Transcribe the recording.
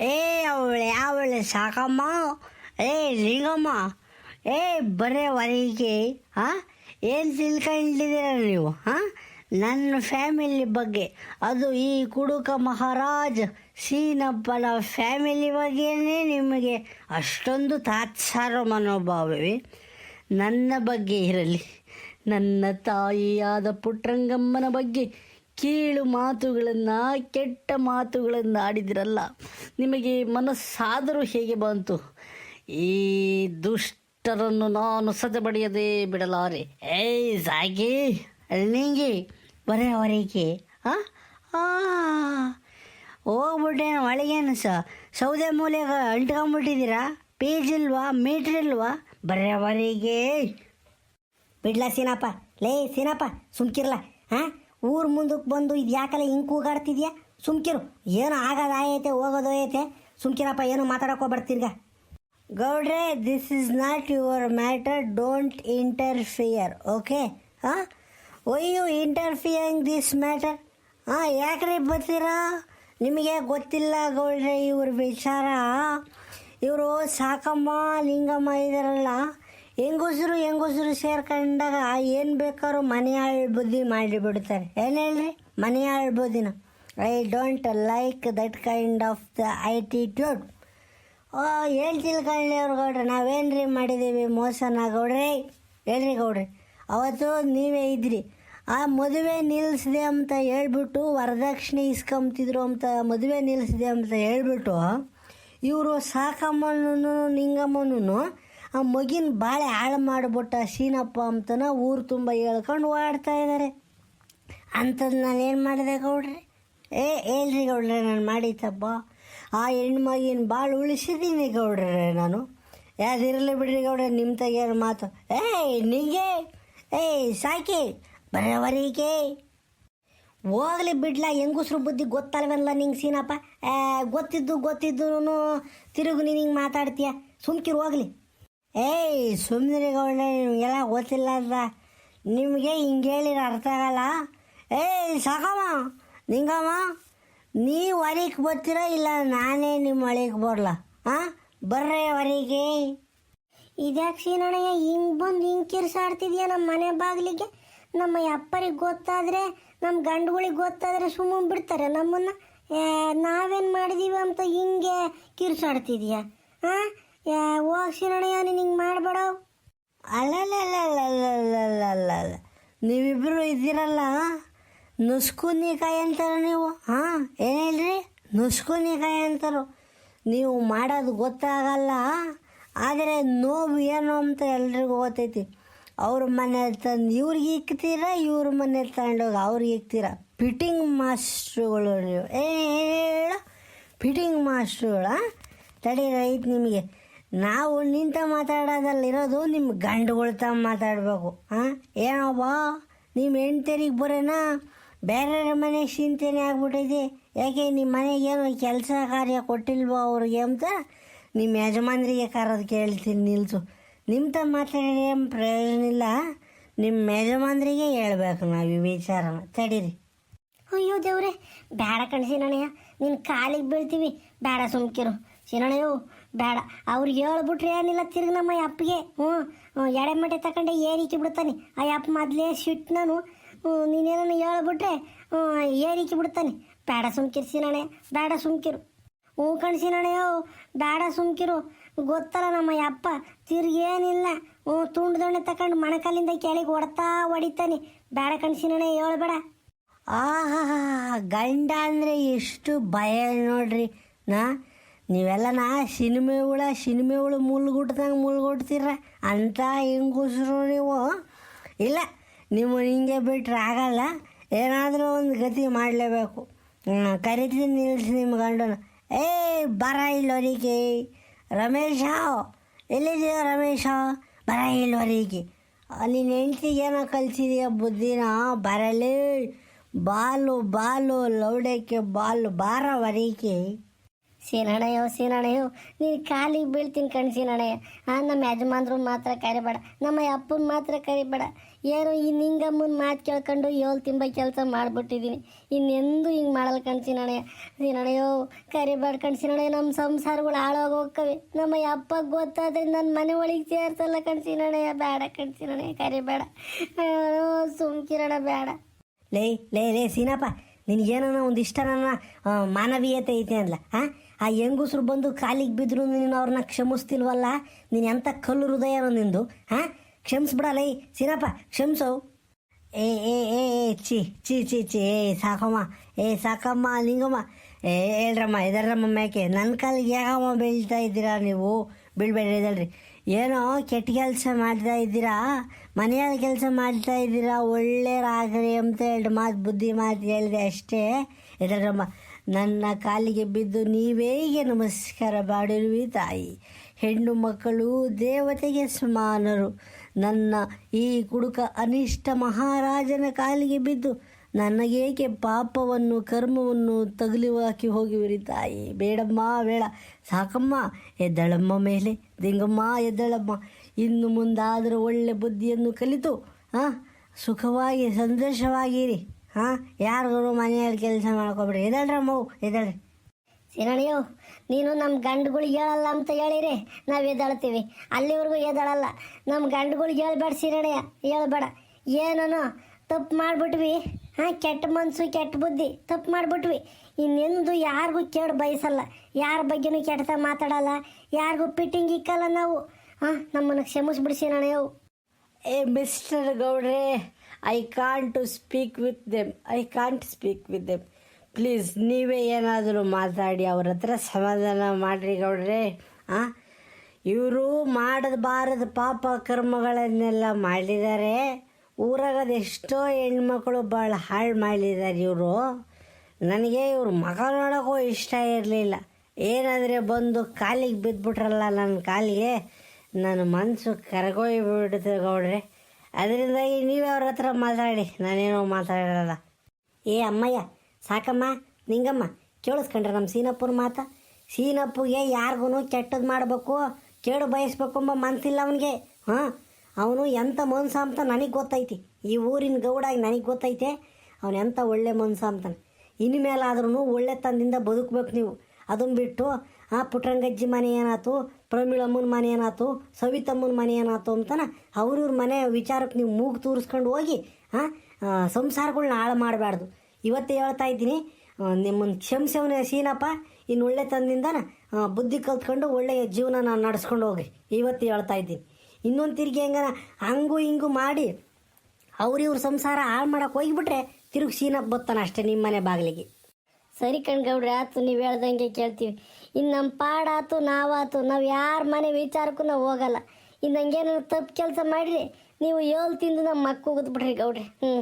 ಏ ಅವಳೆ ಅವಳೆ ಸಾಕಮ್ಮ. ಏ ಲಿಂಗಮ್ಮ, ಏ ಬರೇ ಹೊರಗೆ ಹಾಂ ಏನು ತಿಳ್ಕೊಂಡಿದ್ದೀರ ನೀವು ಹಾಂ ನನ್ನ ಫ್ಯಾಮಿಲಿ ಬಗ್ಗೆ, ಅದು ಈ ಕುಡುಕ ಮಹಾರಾಜ್ ಸೀನಪ್ಪನ ಫ್ಯಾಮಿಲಿ ಬಗ್ಗೆನೇ ನಿಮಗೆ ಅಷ್ಟೊಂದು ತಾತ್ಸಾರ ಮನೋಭಾವವೇ? ನನ್ನ ಬಗ್ಗೆ ಇರಲಿ. ನನ್ನ ತಾಯಿಯಾದ ಪುಟ್ರಂಗಮ್ಮನ ಬಗ್ಗೆ ಕೀಳು ಮಾತುಗಳನ್ನು, ಕೆಟ್ಟ ಮಾತುಗಳನ್ನು ಆಡಿದಿರಲ್ಲ. ನಿಮಗೆ ಮನಸ್ಸಾದರೂ ಹೇಗೆ ಬಂತು? ಈ ದುಷ್ಟರನ್ನು ನಾನು ಸದಬಡಿಯದೇ ಬಿಡಲಾರೆ. ಏಯ್ ಸಾಗಿ ನಿಂಗೆ. ಬರೇ ಅವರಿಗೆ. ಹಾಂ ಹೋಗ್ಬಿಟ್ಟೇನು ಒಳಗೇನು ಸ? ಸೌದೆ ಮೂಲೆಗೆ ಅಂಟ್ಕೊಂಬಿಟ್ಟಿದ್ದೀರಾ ಪೇಜ್ ಇಲ್ವಾ? ಮೀಟ್ರ್ ಇಲ್ವಾ? ಬರೇ ಅವರಿಗೆ. ಬಿಡ್ಲ ಸೀನಪ್ಪ. ಲೇ ಸೀನಪ್ಪ, ಸುಮ್ಕಿರ್ಲ? ಹಾಂ ಊರು ಮುಂದಕ್ಕೆ ಬಂದು ಇದು ಯಾಕಲ್ಲ ಹಿಂಗೆ ಕೂಗಾಡ್ತಿದ್ಯಾ? ಸುಮ್ಕಿರು. ಏನು ಆಗೋದಾಯೈತೆ ಹೋಗೋದೋಯೈತೆ ಸುಮ್ಕಿರಪ್ಪ, ಏನು ಮಾತಾಡೋಕೆ ಬರ್ತಿರ್ಗ ಗೌಡ್ರೆ this is not your matter don't interfere okay ಹಾಂ? Why you interfering this matter ಹಾಂ, ಯಾಕ್ರಿ ಬರ್ತೀರಾ? ನಿಮಗೆ ಗೊತ್ತಿಲ್ಲ ಗೌಡ್ರೆ, ಇವ್ರ ವಿಚಾರ. ಇವರು ಸಾಕಮ್ಮ, ಲಿಂಗಮ್ಮ ಇದಾರಲ್ಲ. ಹೆಂಗಸರು ಹೆಂಗಸರು ಸೇರ್ಕೊಂಡಾಗ ಏನು ಬೇಕಾದ್ರೂ ಮನೆ ಆಳ್ ಬುದ್ಧಿ ಮಾಡಿಬಿಡ್ತಾರೆ. ಏನು ಹೇಳ್ರಿ? ಮನೆ ಆಳ್ಬೋದಿನ I don't like that kind of the attitude ಓ ಹೇಳ್ತಿಲ್ಲ ಕಳ್ಳಿ ಅವ್ರು ಗೌಡ್ರೆ ನಾವೇನು ರೀ ಮಾಡಿದ್ದೀವಿ ಮೋಸನ ಗೌಡ್ರೆ? ಹೇಳ್ರಿ ಗೌಡ್ರಿ, ಅವತ್ತು ನೀವೇ ಇದ್ರಿ. ಆ ಮದುವೆ ನಿಲ್ಲಿಸಿದೆ ಅಂತ ಹೇಳ್ಬಿಟ್ಟು ವರದಕ್ಷಿಣೆ ಇಸ್ಕೊಂತಿದ್ರು ಅಂತ ಮದುವೆ ನಿಲ್ಲಿಸಿದೆ ಅಂತ ಹೇಳ್ಬಿಟ್ಟು ಇವರು ಸಾಕಮ್ಮನೂ ನಿಂಗಮ್ಮನೂ ಆ ಮಗಿನ ಬಾಳೆ ಹಾಳು ಮಾಡಿಬಿಟ್ಟ ಸೀನಪ್ಪ ಅಂತನ ಊರು ತುಂಬ ಹೇಳ್ಕೊಂಡು ಓಡಾಡ್ತಾ ಇದ್ದಾರೆ ಅಂಥದ್ದು ನಾನು ಏನು ಮಾಡಿದೆ ಗೌಡ್ರಿ? ಏ ಹೇಳ್ರಿ ಗೌಡ್ರೆ ನಾನು ಮಾಡಿತಪ್ಪ ಆ ಹೆಣ್ಮಗಿನ ಭಾಳ ಉಳಿಸಿದ್ದೀನಿ ಗೌಡ್ರೆ ನಾನು. ಯಾವುದಿರಲಿ ಬಿಡ್ರಿ ಗೌಡ್ರೆ ನಿಮ್ಮ ತೆಗಿಯೋರು ಮಾತು? ಏಯ್ ನಿಂಗೆ? ಏಯ್ ಸಾಕಿ ಬರವರಿಗೆ. ಹೋಗ್ಲಿ ಬಿಡ್ಲ ಹೆಂಗಸ್ರು ಬುದ್ಧಿ ಗೊತ್ತಲ್ವಲ್ಲ ನಿಂಗೆ ಸೀನಪ್ಪ ಏ, ಗೊತ್ತಿದ್ದು ಗೊತ್ತಿದ್ದು ತಿರುಗು ನೀನು ಹಿಂಗೆ ಮಾತಾಡ್ತೀಯ? ಸುಮ್ಕಿರು ಹೋಗ್ಲಿ. ಏಯ್ ಸುಮ್ಮನೆ ನಿಮಗೆಲ್ಲ ಗೊತ್ತಿಲ್ಲ ಅಂತ. ನಿಮಗೆ ಹಿಂಗೆ ಹೇಳಿದ್ರೆ ಅರ್ಥ ಆಗಲ್ಲ. ಏಯ್, ಸಾಕಮ್ಮ, ನಿಂಗಮ್ಮ, ನೀವು ಹೊರಗೆ ಬರ್ತೀರ ಇಲ್ಲ ನಾನೇ ನಿಮ್ಮ ಹೊಳಿಗೆ ಬರಲ್ಲ ಹಾಂ ಬರ್ರೆ ಹೊರಗೆ ಇದ್ಯಾಕೆ ಸೀನಣ್ಣಯ್ಯ, ಹಿಂಗೆ ಬಂದು ಹಿಂಗೆ ಕಿರ್ಸಾಡ್ತಿದ್ಯಾ ನಮ್ಮ ಮನೆ ಬಾಗಿಲಿಗೆ? ನಮ್ಮ ಅಪ್ಪರಿಗೆ ಗೊತ್ತಾದರೆ ನಮ್ಮ ಗಂಡುಗಳಿಗೆ ಗೊತ್ತಾದರೆ ಸುಮ್ಮನೆ ಬಿಡ್ತಾರೆ ನಮ್ಮನ್ನು. ನಾವೇನು ಮಾಡಿದೀವಿ ಅಂತ ಹಿಂಗೆ ಕಿರ್ಸಾಡ್ತಿದ್ಯಾ ಹಾಂ ಹೋಗಿ ಸೀನಣ್ಣಯ್ಯ ನೀನು ಮಾಡಬೇಡ. ಅಲ್ಲಲ್ಲ ನೀವಿಬ್ಬರು ಇದ್ದೀರಲ್ಲ ನುಸ್ಕುನಿಕಾಯಿ ಅಂತಾರ ನೀವು ಹಾಂ ಏನು ಹೇಳ್ರಿ? ನುಸ್ಕುನಿಕಾಯಿ ಅಂತಾರು. ನೀವು ಮಾಡೋದು ಗೊತ್ತಾಗಲ್ಲ ಆದರೆ ನೋವು ಏನು ಅಂತ ಎಲ್ರಿಗೂ ಗೊತ್ತೈತಿ. ಅವ್ರ ಮನೆ ತಂದು, ಇವ್ರಿಗೆ ಇಕ್ತೀರ, ಇವ್ರ ಮನೆ ತಗೊಂಡೋಗಿ ಅವ್ರಿಗೆ ಇಕ್ತೀರ? ಫಿಟ್ಟಿಂಗ್ ಮಾಸ್ಟ್ರುಗಳು ನೀವು. ಏ ಫಿಟ್ಟಿಂಗ್ ಮಾಸ್ಟ್ರುಗಳ ತಡೀರೈತೆ ರೈತ ನಿಮಗೆ. ನಾವು ನಿಂತ ಮಾತಾಡೋದಲ್ಲಿರೋದು ನಿಮ್ಮ ಗಂಡುಗಳ ತ ಮಾತಾಡಬೇಕು ಹಾಂ ಏನವ್ವ ನಿಮ್ಮ ಹೆಣ್ತರಿಗೆ ಬರೋಣ ಬೇರೆ ಮನೆ ಚಿಂತೆನೆ ಆಗ್ಬಿಟ್ಟೈತಿ ಯಾಕೆ ನಿಮ್ಮ ಮನೆಗೆ ಏನು ಕೆಲಸ ಕಾರ್ಯ ಕೊಟ್ಟಿಲ್ವೋ ಅವ್ರಿಗೆ ಅಂತ ನಿಮ್ಮ ಯಜಮಾನ್ರಿಗೆ ಕರೆದು ಕೇಳ್ತೀನಿ ನಿಲ್ಸು. ನಿಮ್ಮ ತ ಮಾತಾಡಿದ್ರೆ ಏನು ಪ್ರಯೋಜನ ಇಲ್ಲ? ನಿಮ್ಮ ಯಜಮಾನ್ರಿಗೆ ಹೇಳ್ಬೇಕು ನಾವು ಈ ವಿಚಾರನ. ತಡೀರಿ. ಅಯ್ಯೋ ದೇವ್ರೆ ಬೇಡ ಕಣ್ ಸೀನಣ್ಣಯ್ಯ. ನಿನ್ನ ಕಾಲಿಗೆ ಬೀಳ್ತೀವಿ. ಬೇಡ ಸುಮ್ಕಿರು. ಸೀನಣ್ಣಯ್ಯೋ ಬೇಡ. ಅವ್ರಿಗೆ ಹೇಳ್ಬಿಟ್ರೆ ಏನಿಲ್ಲ, ತಿರ್ಗಿ ನಮ್ಮ ಅಪ್ಪಗೆ, ಹ್ಞೂ ಎಡೆ ಮಟ್ಟೆ ತಗೊಂಡೆ ಏರಿಕೆ ಬಿಡ್ತಾನೆ ಆ ಅಪ್ಪ ಮೊದಲೇ ಸಿಟ್ಟು ನಾನು ನೀನೇನೋ ಹೇಳ್ಬಿಟ್ರೆ ಏರಿಕೆ ಬಿಡ್ತಾನೆ ಬೇಡ ಸುಮ್ಕಿರ್ಸಿ ನಾಳೆ, ಬೇಡ ಸುಮ್ಕಿರು. ಹ್ಞೂ ನಾಳೆಯೋ ಬೇಡ ಸುಮ್ಕಿರು. ಗೊತ್ತಲ್ಲ ನಮ್ಮ ಅಪ್ಪ ತಿರ್ಗೇನಿಲ್ಲ ಹ್ಞೂ, ತುಂಡು ದೊಣ್ಣೆ ತಗೊಂಡು ಮಣಕಾಲಿಂದ ಕೆಳಗೆ ಹೊಡ್ತಾ ಹೊಡಿತಾನೆ ಬೇಡ ಕಣ್ಸಿನಣ್ಣೆ ಹೇಳ್ಬೇಡ. ಆಹಾ ಗಂಡ ಅಂದರೆ ಎಷ್ಟು ಭಯ ನೋಡ್ರಿ, ನಾ? ನೀವೆಲ್ಲ ನಾ ಸಿನಿಮೆ ಹುಳ ಸಿನಿಮೆ ಹುಳು ಮುಳ್ಗುಟ್ದಂಗೆ ಮುಳ್ಗುಟ್ತೀರ ಅಂತ ಹೆಂಗಸ್ರು ನೀವು? ಇಲ್ಲ ನೀವು ಹಿಂಗೆ ಬಿಟ್ರೆ ಆಗಲ್ಲ. ಏನಾದರೂ ಒಂದು ಗತಿ ಮಾಡಲೇಬೇಕು. ಕರಿತೀನಿ ನಿಲ್ಲಿಸಿ ನಿಮ್ಮ ಗಂಡನ. ಏಯ್, ಬರ ಇಲ್ಲವರಿಗೆ ರಮೇಶ? ಎಲ್ಲಿದೆಯೋ ರಮೇಶ? ಬರ ಇಲ್ಲವರಿಗೆ ಅಲ್ಲಿ ಹೆಂಡ್ತಿಗೆ ಏನೋ ಕಲ್ಸಿದೆಯಾ ಬುದ್ಧಿನ? ಬರಲಿ ಬಾಲು ಬಾಲು, ಲೌಡಕ್ಕೆ ಬಾಲು ಬಾರವರಿಗೆ ಸೀನಣ್ಣಯ್ಯೋ ಸೀನಣ್ಣಯ್ಯೋ ನೀನು ಕಾಲಿಗೆ ಬೀಳ್ತೀನಿ ಕಣ್ ಸೀನಣ್ಣಯ್ಯ ಹಾಂ ನಮ್ಮ ಯಜಮಾನ್ರು ಮಾತ್ರ ಕರಿಬೇಡ, ನಮ್ಮ ಅಪ್ಪನ ಮಾತ್ರ ಕರಿಬೇಡ. ಏನು ಈ ನಿಂಗಮ್ಮನ ಮಾತು ಕೇಳ್ಕೊಂಡು ಏಳು ತಿಂಬ ಕೆಲಸ ಮಾಡಿಬಿಟ್ಟಿದ್ದೀನಿ ಇನ್ನೆಂದು ಹಿಂಗೆ ಮಾಡಲ್ಲ ಕಣ್ ಸೀನಣ್ಣಯ್ಯ ಸೀನಣ್ಣಯ್ಯೋ ಕರಿಬೇಡ ಕಣ್ ಸೀನಣ್ಣಯ್ಯ ನಮ್ಮ ಸಂಸಾರಗಳು ಹಾಳಾಗಿ ಹೋಗ್ತವೆ ನಮ್ಮ ಅಪ್ಪ ಗೊತ್ತಾದ್ರೆ ನನ್ನ ಮನೆ ಒಳಗೆ ಸೇರ್ಸಲ್ಲ ಕಣ್ ಸೀನಣ್ಣಯ್ಯ ಬೇಡ ಕಣ್ ಸೀನಣ್ಣಯ್ಯ ಕರಿಬೇಡ. ಸುಮ್ಕಿರಣ ಬೇಡ. ಲೇ ಲೇ ಲೇ, ಸೀನಪ್ಪ ನಿನಗೇನೋ ಒಂದು ಇಷ್ಟ ಮಾನವೀಯತೆ ಐತೆ ಅಂದ್ಲ ಹಾಂ ಆ ಹೆಂಗುಸ್ರು ಬಂದು ಕಾಲಿಗೆ ಬಿದ್ರು ನೀನು ಅವ್ರನ್ನ ಕ್ಷಮಿಸ್ತಿಲ್ವಲ್ಲ? ನೀನು ಎಂಥ ಕಲ್ಲು ಹೃದಯನೋ ನಿಂದು, ಹಾಂ? ಕ್ಷಮಿಸ್ಬಿಡಲ್ಲ ಏಯ್ ಸೀನಪ್ಪ ಕ್ಷಮಿಸೋ. ಏ ಏ ಏ ಏ ಚಿ ಚಿ ಚಿ ಚಿ ಏ, ಸಾಕಮ್ಮ ಏ, ಸಾಕಮ್ಮ ನಿಂಗಮ್ಮ ಏ, ಹೇಳ್ರಮ್ಮ ಎದರ್ರಮ್ಮ ಮೇಕೆ ನನ್ನ ಕಾಲಿಗೆ ಯಾಕಮ್ಮ ಬೀಳ್ತಾ ಇದ್ದೀರಾ ನೀವು? ಬೀಳ್ಬೇಡ್ರಿ ಎದಳ್ರಿ ಏನೋ ಕೆಟ್ಟ ಕೆಲಸ ಮಾಡ್ತಾ ಇದ್ದೀರಾ? ಮನೆಯಲ್ಲಿ ಕೆಲಸ ಮಾಡ್ತಾ ಇದ್ದೀರಾ? ಒಳ್ಳೆಯರಾಗ್ರಿ ಅಂತ ಎರಡು ಮಾತು, ಬುದ್ಧಿ ಮಾತು ಹೇಳಿದೆ ಅಷ್ಟೇ. ಎದಳ್ರಮ್ಮ ನನ್ನ ಕಾಲಿಗೆ ಬಿದ್ದು ನೀವೇಗೆ ನಮಸ್ಕಾರ ಮಾಡಿರುವಿ ತಾಯಿ. ಹೆಣ್ಣು ಮಕ್ಕಳು ದೇವತೆಗೆ ಸಮಾನರು. ನನ್ನ ಈ ಕುಡುಕ ಅನಿಷ್ಟ ಮಹಾರಾಜನ ಕಾಲಿಗೆ ಬಿದ್ದು ನನಗೇಕೆ ಪಾಪವನ್ನು, ಕರ್ಮವನ್ನು ತಗುಲಿ ಹಾಕಿ ಹೋಗಿವಿರಿ ತಾಯಿ? ಬೇಡಮ್ಮ, ಬೇಡ. ಸಾಕಮ್ಮ, ಎದ್ದಳಮ್ಮ ಮೇಲೆ. ದಿಂಗಮ್ಮ, ಎದ್ದಳಮ್ಮ. ಇನ್ನು ಮುಂದಾದರೂ ಒಳ್ಳೆ ಬುದ್ಧಿಯನ್ನು ಕಲಿತು ಹಾಂ ಸುಖವಾಗಿ, ಸಂತೋಷವಾಗಿರಿ. ಹಾಂ ಯಾರಿಗೂ ಮನೆಯಲ್ಲಿ ಕೆಲಸ ಮಾಡ್ಕೊಬೇಡ್ರಿ ಎದಳ್ರಮ್ಮ ಇದಳ್ರಿ ಸಿರಣಿಯೋ ನೀನು ನಮ್ಮ ಗಂಡುಗಳಿಗೆ ಹೇಳಲ್ಲ ಅಂತ ಹೇಳಿರಿ. ನಾವು ಎದ್ದಾಳ್ತೀವಿ ಅಲ್ಲಿವರೆಗೂ ಎದ್ದಾಳಲ್ಲ ನಮ್ಮ ಗಂಡುಗಳಿಗೆ ಹೇಳ್ಬೇಡ ಸಿರಣಯ್ಯ ಹೇಳ್ಬೇಡ. ಏನೋ ತಪ್ಪು ಮಾಡಿಬಿಟ್ವಿ. ಹಾಂ ಕೆಟ್ಟ ಮನಸ್ಸು ಕೆಟ್ಟ ಬುದ್ಧಿ ತಪ್ಪು ಮಾಡಿಬಿಟ್ವಿ. ಇನ್ನೆಂದು ಯಾರಿಗೂ ಕೇಳಿ ಬಯಸಲ್ಲ. ಯಾರ ಬಗ್ಗೆನೂ ಕೆಟ್ಟದ ಮಾತಾಡಲ್ಲ. ಯಾರಿಗೂ ಪಿಟ್ಟಿಂಗ್ ಇಕ್ಕಲ್ಲ ನಾವು. ಹಾಂ ನಮ್ಮನ್ನು ಕ್ಷಮಿಸ್ಬಿಡ್ಸಿ ಸಿರಣಯ್ಯೋ ಏ ಮಿಸ್ಟರ್ ಗೌಡ್ರೆ I can't to speak with them I can't speak with them please ನೀವೇ ಏನಾದರೂ ಮಾತಾಡಿ ಅವ್ರ ಹತ್ರ ಸಮಾಧಾನ ಮಾಡಿರಿ ಗೌಡ್ರೆ, ಆ? ಇವರು ಮಾಡಬಾರದ ಪಾಪ ಕರ್ಮಗಳನ್ನೆಲ್ಲ ಮಾಡಿದ್ದಾರೆ ಊರಾಗದ ಎಷ್ಟೋ ಹೆಣ್ಮಕ್ಳು ಭಾಳ ಹಾಳು ಮಾಡಿದ್ದಾರೆ ಇವರು. ನನಗೆ ಇವ್ರ ಮಗ ನೋಡೋಕ್ಕೂ ಇಷ್ಟ ಇರಲಿಲ್ಲ. ಏನಾದರೆ ಬಂದು ಕಾಲಿಗೆ ಬಿದ್ದುಬಿಟ್ರಲ್ಲ ನನ್ನ ಕಾಲಿಗೆ? ನನ್ನ ಮನಸ್ಸು ಕರಗೋಯ್ಬಿಡ್ತು ಗೌಡ್ರೆ. ಅದರಿಂದಾಗಿ ನೀವೇ ಅವ್ರ ಹತ್ರ ಮಾತಾಡಿ. ನಾನೇನೋ ಮಾತಾಡಿರಲ್ಲ ಏ ಅಮ್ಮಯ್ಯ, ಸಾಕಮ್ಮ, ನಿಂಗಮ್ಮ, ಕೇಳಿಸ್ಕೊಂಡ್ರೆ ನಮ್ಮ ಸೀನಪ್ಪನ ಮಾತ? ಸೀನಪ್ಪಗೆ ಯಾರಿಗೂ ಕೆಟ್ಟದ್ದು ಮಾಡಬೇಕು, ಕೇಡು ಬಯಸ್ಬೇಕು ಎಂಬ ಮನಸ್ಸಿಲ್ಲ ಅವನಿಗೆ. ಹಾಂ? ಅವನು ಎಂಥ ಮನ್ಸ ಅಂತ ನನಗೆ ಗೊತ್ತೈತಿ. ಈ ಊರಿನ ಗೌಡಾಗಿ ನನಗೆ ಗೊತ್ತೈತೆ. ಅವನು ಎಂಥ ಒಳ್ಳೆ ಮನ್ಸ ಅಂತಾನೆ. ಇನ್ಮೇಲಾದ್ರೂ ಒಳ್ಳೆತನದಿಂದ ಬದುಕಬೇಕು ನೀವು. ಅದನ್ನು ಬಿಟ್ಟು, ಆ ಪುಟ್ರಂಗಜ್ಜಿ ಮನೆ ಏನಾಯ್ತು? ಪ್ರಮೀಳಮ್ಮನ ಮನೆ ಏನಾಯ್ತು? ಸವಿತಮ್ಮನ ಮನೆ ಏನಾಯ್ತು ಅಂತಾನೆ ಅವ್ರಿವ್ರ ಮನೆ ವಿಚಾರಕ್ಕೆ ನೀವು ಮೂಗು ತೂರಿಸ್ಕೊಂಡು ಹೋಗಿ ಹಾಂ ಸಂಸಾರಗಳನ್ನ ಹಾಳು ಮಾಡಬಾರ್ದು ಇವತ್ತೇ ಹೇಳ್ತಾ ಇದ್ದೀನಿ ನಿಮ್ಮನ್ನು ಕ್ಷಮಿಸವನ ಸೀನಪ್ಪ ಇನ್ನು ಒಳ್ಳೆ ಒಳ್ಳೆತನದಿಂದ ಬುದ್ಧಿ ಕಲ್ತ್ಕೊಂಡು ಒಳ್ಳೆಯ ಜೀವನ ನಾನು ನಡೆಸ್ಕೊಂಡು ಹೋಗ್ರಿ. ಇವತ್ತು ಹೇಳ್ತಾ ಇದ್ದೀನಿ. ಇನ್ನೊಂದು ತಿರುಗಿ ಹೆಂಗನ, ಹಂಗು ಹಿಂಗು ಮಾಡಿ ಅವ್ರಿವ್ರ ಸಂಸಾರ ಹಾಳು ಮಾಡಕ್ಕೆ ಹೋಗಿಬಿಟ್ರೆ ತಿರುಗಿ ಸೀನಪ್ಪ ಬತ್ತಾನ ಅಷ್ಟೇ ನಿಮ್ಮ ಮನೆ ಬಾಗಿಲಿಗೆ. ಸರಿ ಕಣ್ಗೌಡ್ರಿ ಆತು ನೀವು ಹೇಳ್ದಂಗೆ ಕೇಳ್ತೀವಿ. ಇನ್ನು ನಮ್ಮ ಪಾಡಾತು, ನಾವಾತು, ನಾವು ಯಾರ ಮನೆ ವಿಚಾರಕ್ಕೂ ನಾವು ಹೋಗಲ್ಲ. ಇನ್ನು ಹಂಗೇನಾದ್ರು ತಪ್ಪು ಕೆಲಸ ಮಾಡಿರಿ, ನೀವು ಏಳು ತಿಂದು ನಮ್ಮ ಮಕ್ಕ ಬಿಡ್ರಿ ಗೌಡ್ರಿ. ಹ್ಞೂ